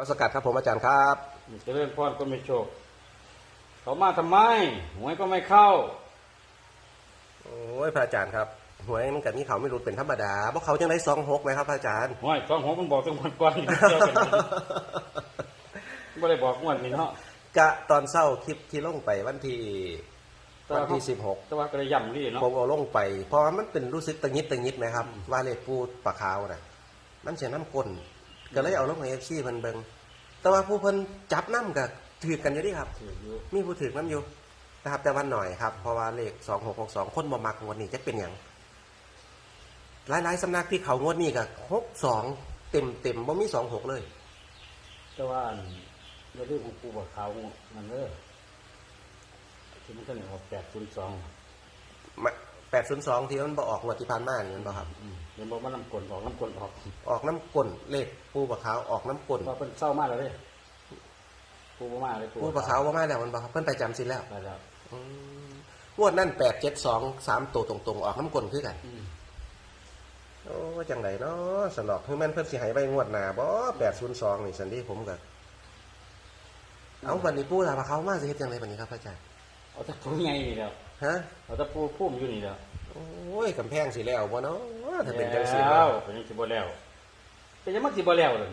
เอาสกัดครับผมอาจารย์ครับเจริญพรก็ไม่โชค เขามาทำไมหวยก็ไม่เข้า โอ้ยพระอาจารย์ครับหวยมันกับนี่เขาไม่รู้เป็นธรรมดาเพราะเขาจังได้ซองหกไหมครับพระอาจารย์หวยสองหกมันบอกตั้งวันก่อนเดียวกันไม่ได้บอกงวันนี้เนาะกะตอนเศร้าคลิปที่ลงไปวันที่วันที่สิบหกแต่ว่าก็ได้ย่ำนี่เนาะผมเอาลงไปเพราะว่ามันเป็นรู้สึกตังนิดตังนิดไหมครับ ว่าเลขปูปลาขาวน่ะมันเสียน้ำก้น ก็เลยเอาลงในเอฟซีเพิ่นเบิงแต่ว่าผู้เพิ่นจับน้ำกับถือกันอยู่ดิครับ ถืออยู่มีผู้ถือน้ำอยู่นะครับแต่วันหน่อยครับเพราะว่าเลขสองหกหกสองคนบ่มักงวดนี้จะเป็นอย่างหลายๆสำนักที่เขางวดนี้กับหกสองเต็มเต็มๆบ่มีสองหกเลย แต่ว่าอันเรื่องของปูบอกเขามันเออที่มันก็เนี่ยออกแปดศูนย์สอง แปดศูนย์สองที่มันบ่ออกงวดที่ผ่านมานี่มันบ่ครับ เดี๋ยวบอกว่าน้ำกลนออกน้ำกลนออกออกน้ำก้นเลขปูปลาขาวออกน้ำก้นพอเป็นเศร้ามากเลยเด้ปูบ่มาเลยปูปลาขาวว่ามาแล้วมันบ่ครับเพิ่นไปจำสินแล้วไปแล้วอืมงวดนั่นแปดเจ็ดสองสามตัวตรงๆ ออกน้ำก้นคือกันอืมโอ้จังไดเนาะสนอกคือแม่นเพิ่นสิให้ไปงวดหน้าบ่แปดศูนย์สองนี่สันดีผมก็เอาวันนี้ปูลาปลาขาวมาสิเฮ็ดจังไดบัดนี้ครับพระอาจารย์ เอาแต่ปูใหญ่นี่แล้วฮะ เอาแต่ปูพุ่มอยู่นี่แล้วโอ้ยกำแพงสิแล้วบ่เนาะถ้าเป็นจังแล้ซี่วเป็นยังสิบ่แล้วเป็นยังมันสิบ่แล้วเลย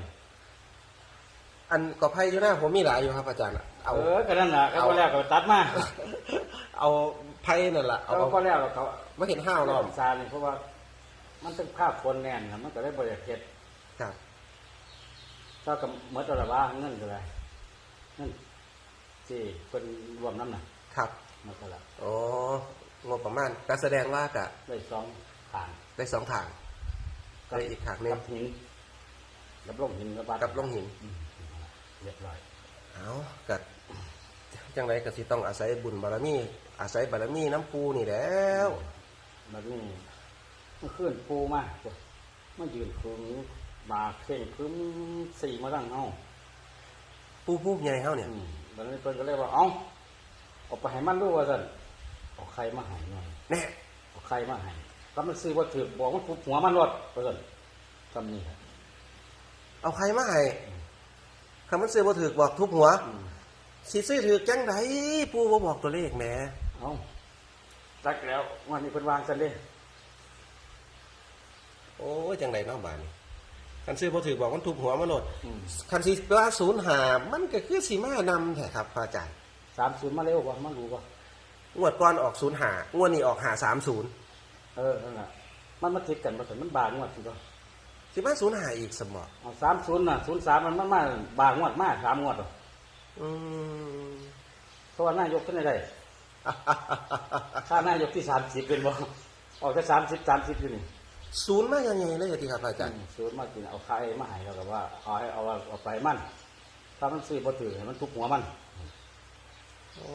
อันก็ไผอยู่หน้าผมมีหลายอยู่ครับอาจารย์อะเอาเออก็นั่นน่ะก็เอาบ่แล้วก็ตัดมาเอาไผนั่นล่ะเอาเอาเอาพอแล้วเขาบ่เห็นห้าวล้อมซานี่เพราะว่า มันต้องภาพคนแน่นนะมันก็ได้บ่ได้เฮ็ดครับถ้ากับหมดแล้วว่าเงินก็ได้เงินสิเพิ่นรวมนำน่ะ ครับมันก็ละโอ้งบประมาณก็แสดงว่าก็ได้สองทางได้สองทางได้อีกทางหนึงกับหินกับลงหินกับบัดกับลงหินอืมเรียบร้อยเอากัจังไรก็สิต้องอาศัยบุญบารมี อาศัยบารมีน้ำปูนี่แหล้วแบบนี้เมื่อคืนปูมาจ้ะมายืนคืนมาเข่งคืนสี่มาตั้งเอ้าปูผู้ใหญ่เฮาเนี่ยอืมบัดนี้เพิ่นก็เลยว่าเอ้าเออกไปให้มันดูว่าซั่นเอาใครมาให้หน่อยแน่เอาใครมาให้ถ้ามันซื้อบ่ถูกบอกมันทุบหัวมันรถว่าซั่นคำนี้ครับเอาใครมาให้คำมันซื้อบ่ถือบอกทุบหัวอืมสิซื้อถือจังไดปูบ่บอกตัวเลขแหมเอ้าจักแล้ววันนี้เพิ่นวางซั่นเด้โอ้ยจังไดเนาะบาดนี้คันซื้อบ่ถือบอกมันทุบหัวมันโลดอืมคันสิว่าศูนย์หามันก็คือสิมานำแท้ครับพระอาจารย์ 30มาเร็วกว่ามันรู้กว่างวดก่อนออกศูนย์หางวดนี้ออกหาสามศูนย์เออนั่นน่ะมันมาติดกันบ่ซั่นมันบางงวดสิบ่สิมาศูนย์หาอีกสมบ่เอา30น่ะ03มันมันมาบางงวดมา3งวดหรออืมเพราะว่านายกขึ้นได้ได้ถ้านายกที่30เป็นบ่ออกแต่30 30อยู่นี่ศูนย์มายังไงเลยทีครับพระอาจารย์ซื้อมากินเอาใครมาให้แล้วก็ว่าเอาให้เอาเอาไปมันถ้ามันซื้อบ่ถือให้มันทุบหัวมัน โอ้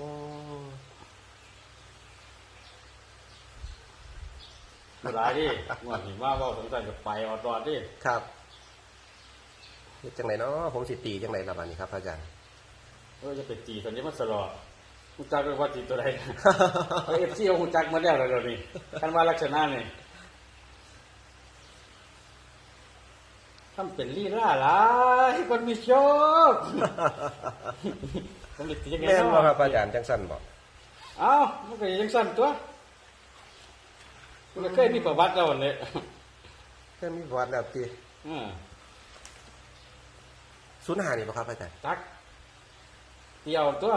หลายดิงวดนี้ว่าเว้าสงสัยจะไปเอาตอดดิครับเฮ็ดจังไหนเนาะผมสิตีจังไหนละบัดนี้ครับพระอาจารย์เออจะไปจีตอนนี้มันสลอฮู้จักเลยว่าจีตัวใดเอฟซีเอาฮู้จักมาแล้วแล้วนี่คันว่าลักษณะนี่ทำเป็นลีลาหลายคนมีโชค ผมเลยตีจังไงแม่นบ่เนาะครับพระอาจารย์จังสั้นบ่เอ้ามันก็ยังสั้นตัวมันเคยมีประวัติแล้วเลยแค่มีประวัติแล้วตีอืมศูนย์หานี่บ่ครับพระอาจารย์จักเดียวตัว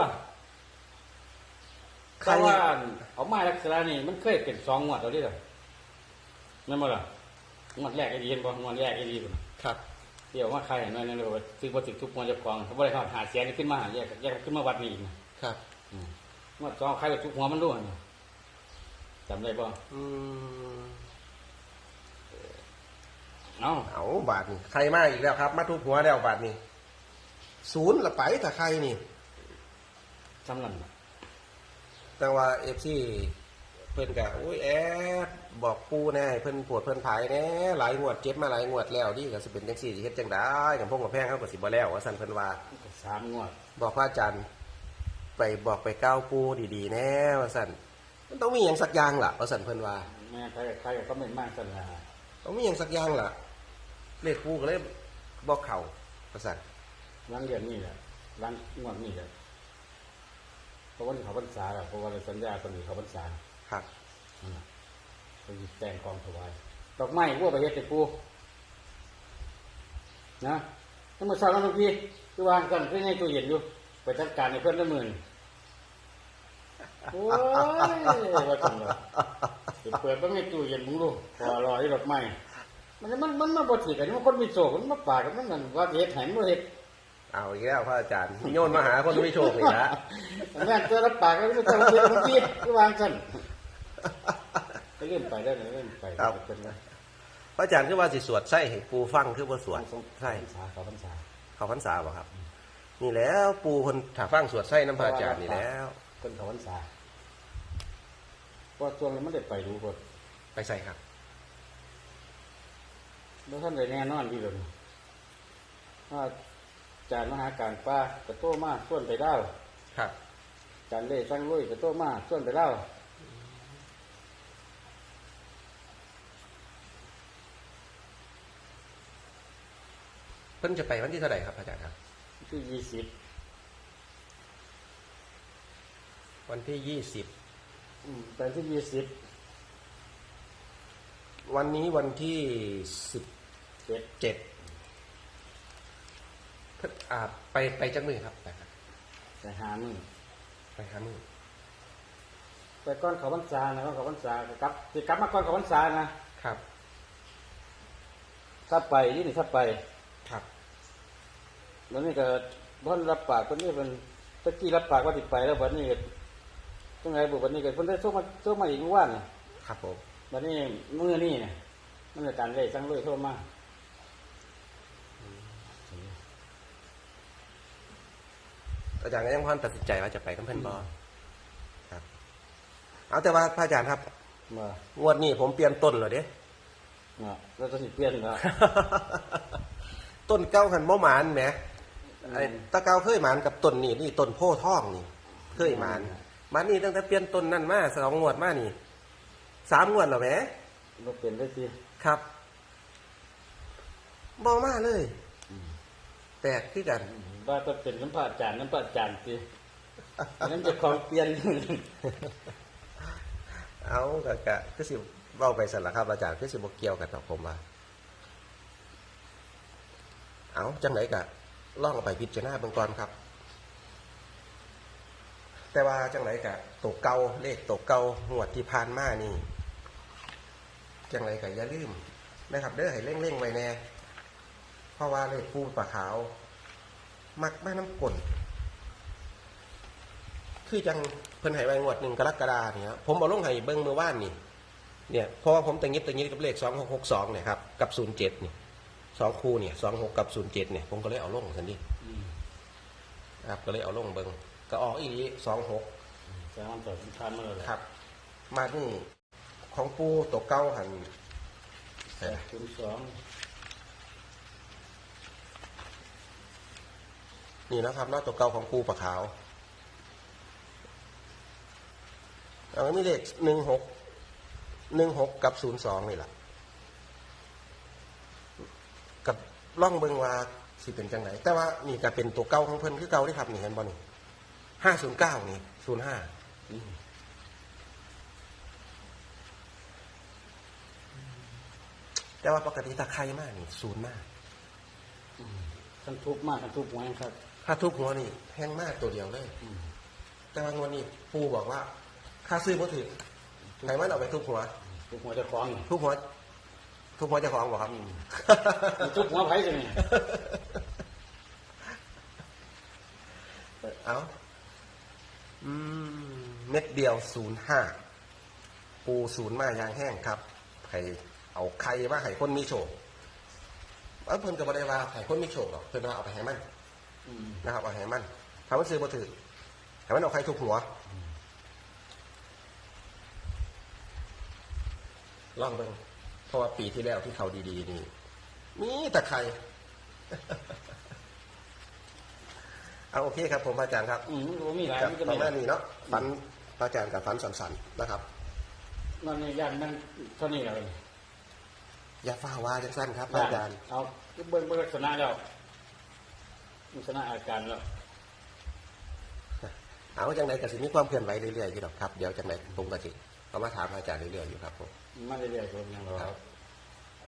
ใครแต่ว่าเอาไม้ลักษณะนี่มันเคยเป็นสองงวดแล้วดิล่ะนั่นบ่ล่ะงวดแรกไอ้ดีเห็นบ่งวดแรกไอ้ดีบ่ครับ เดี๋ยวมาใครเห็นว่าเนี่ยว่าคือบ่ถึงทุกงวดเจะกองเขาบ่ได้เข้าหาเสียนี่ขึ้นมาหาแยกแยกขึ้นมาวัดนี่อีกนะครับอืมงวดสองใครไปทุกหัวมันด้วยนี่จำได้บ่อืมเอ้าเอาบาทนี่ใครมาอีกแล้วครับ มาทุบหัวแล้วบาทนี่ศูนย์ละไปถ้าใครนี่จำนั่นน่ะแต่ว่า FC เพิ่นก็โอ้ยแอดบอกปูแน่ให้เพิ่นปวดเพิ่นภายแน่หลายงวดเจ็บมาหลายงวดแล้วนี่ก็สิเป็นจังซี่สิเฮ็ดจังได๋กับพงกับแพงเขาก็สิบ่แล้วว่าซั่นเพิ่นว่ามันก็สามงวด บอกพระอาจารย์ไปบอกไปก้าวปูดีๆแน่ว่าสันมันต้องมีอย่างสักอย่างล่ะว่าสันเพิ่นว่าแม่ใครใครก็ไม่มากสันละต้องมีอย่างสักอย่างล่ะเลขปูก็เลยบอกเขาว่าสันร้านเรียนนี่แหละร้านงวดนี่แหละเพราะว่านี่เขาพรรษาแหละเพราะว่าในสัญญาคนนี้เขาพรรษา ครับอืมไปหยิบแต่งกองถวายดอกไม้วัวไปเฮ็ดให้ปูนะถ้ามาสอนน้องพี่คือวางกันคือในตู้เย็นอยู่ไปจัดการในเพื่อนละหมื่นโอ้ยว่าจังเลยเปิดเบิ่งในตู้เย็นมึงดูพอรอที่ดอกไม้มันมันมันมาบ่ถือกันมันคนมีโศกมันมาปากกันมันนั่นว่าเฮ็ดให้มันบ่เฮ็ดเอาอีกแล้วพระอาจารย์โยนมาหาคนไม่โชคอีกแล้วแม่นตัวรับปากก็ไม่ต้องเฮ็ดมันพี่คือวางกัน ก็เลื่อนไปได้เลยเลื่อนไปครับ เป็นไงพระอาจารย์คือว่าสิสวดไส้ให้ปูฟังคือว่าสวดใช่ไส้พรรษาเขาพรรษาเขาพรรษาบ่ครับ นี่แล้วปูคนถาฟังสวดไส้น้ำพระอาจารย์นี่แล้ว คนเขาพรรษาเพราะช่วงนี้มันได้ไปดูก่อนไปใส่ครับ แล้วท่านได้แน่นอนที่เลยว่าอาจารย์มหาการป้ากระโต้มาส่วนไปเล่าครับ อาจารย์เล่ตั้งลุยกระโต้มาส่วนไปเล่า เพิ่นจะไปวันที่เท่าไหร่ครับพระอาจารย์ครับที่ยี่สิบวันที่ยี่สิบไปที่ยี่สิบวันนี้วันที่สิบเจ็ดเจ็ดเพิ่นอ่าไปไปจังมือครับไปครับไปหามือไปหามือไปก้อนเขาพรรษานะก้อนเขาพรรษาก็กลับสิกลับมาก้อนเขาพรรษานะครับ ถ้าไปนี่นี่ถ้าไป ครับแล้วนี่ก็บ้านรับปากคนนี้เป็นตะกี้รับปากว่าติดไปแล้ววันนี้ก็จังไงบุวันนี้ก็เพิ่นได้โทรมาโทรมาอีกเมื่อวานน่ะครับผมวันนี้มื้อนี้เนี่ยมันอาจารย์เลยสั่งเลยโทรมาอาจารย์ก็ยังพันตัดสินใจว่าจะไปกับเพื่อนบอครับ เอาแต่ว่าพระอาจารย์ครับมางวดนี้ผมเปลี่ยนต้นแล้วเด้เนาะแล้วจะสิเปลี่ยนแล้ว ต้นเก้าหันบ่หมานแหมไอ้ตะเกาเคยหมานกับต้นนี่นี่ต้นโพธิ์ทองนี่ เคยหมานหมันนี่ตั้งแต่เปลี่ยนต้นนั่นมาสองงวดมานี่สามงวดแล้วแหมบ่เปลี่ยนได้สิครับบ่มาเลยแปลกคือกันว่าจะเป็นน้ำพระอาจารย์น้ำพระอาจารย์สินั้นจะของเปลี่ยน เอากะกะคือสิเว้าไปสั่นละครับอาจารย์คือสิบ่เกี่ยวกันหรอกผมว่า เอาจังไหนกะล่องไปพิจารณาเบื้องก่อนครับ แต่ว่าจังไหนกะตกเกาเลขตกเกาหวดที่ผ่านมานี่จังไหนกะอย่าลืมนะครับ เด้อให้เร่งๆไว้แน่เพราะว่าเลขปูปลาขาว มักมาน้ำกลนคือจังเพิ่นให้ไว้งวดหนึ่งกรกฎาเนี่ยผมเอาลงให้เบิ้งเมื่อวานนี่เนี่ยเพราะว่าผมตังยิดตังยิดกับเลขสองหกหกสองเนี่ยครับกับศูนย์เจ็ดเนี่ย สองคู่เนี่ยสองหกกับศูนย์เจ็ดเนี่ยผมก็เลยเอาลงสันนี้อืมครับก็เลยเอาลงเบิ้งก็ออกอีกสองหกแต่มันต่อสำคัญมาเลยครับ มานี่ของปูตัวเก้าหันเอ่อศูนย์สองนี่นะครับเนอกตัวเก้าของปูปลาขาวเอาไม่มีเลขหนึ่งหกหนึ่งหกกับศูนย์สองนี่แหละกับ ล่องเบิงว่าสิเป็นจังไหนแต่ว่านี่ก็เป็นตัวเก้าของเพิ่นคือเก้าที่ครับนี่เห็นบ่นี่ห้าศูนย์เก้านี่ศูนย์ห้าอืมแต่ว่าปกติถ้าใครมากนี่ศูนย์มากทั้งทุกข์มากทั้งทุกข์ไว้ครับ ถ้าทุกหัวนี่แห้งมากตัวเดียวเลยอืมแต่ว่างวดนี้ปูบอกว่าค่าซื้อบ่ถือใครมันเอาไปทุกหัวทุกหัวเจะคล้าของทุกหัว ทุกหัวเจะของบอกครับทุกหัวไผ่จะนี่เอาอืมเม็ดเดียวศูนย์ห้าปูศูนย์มายางแห้งครับให้เอาใครว่าให้คนมีโชคเออเพิ่นก็บ่ได้ว่าให้คนมีโชคหรอกเพิ่นว่าเอาไปให้มันอืมนะครับเอาให้มันถ้ามันซื้อบ่ถือให้มันเอาใครทุกหัวลองเบิ่ง เพราะว่าปีที่แล้วที่เขาดีๆนี่มีแต่ใคร เอาโอเคครับ ผมพระอาจารย์ครับอืมรู้มีหลายกับมันจะปมีระมาณนี้เนาะฝันพระอาจารย์กับฝันสันๆนะครับนั่นนี่ย่านนั่นเท่านี้เลยอย่าฟ้าว่าจังสั้นครับพระอาจารย์ เอาเบิ้งเบิ้งลักษณะแล้วลักษณะอาการแล้วเอาจังไดก็สิมีความเคลื่อนไหวเรื่อยๆอยู่ดอกครับ เดี๋ยวจังไดผมก็สิเอ ก็มาถามอาจารย์เรื่อยๆอยู่ครับผมมาเรื่อยๆผมยังรอครับ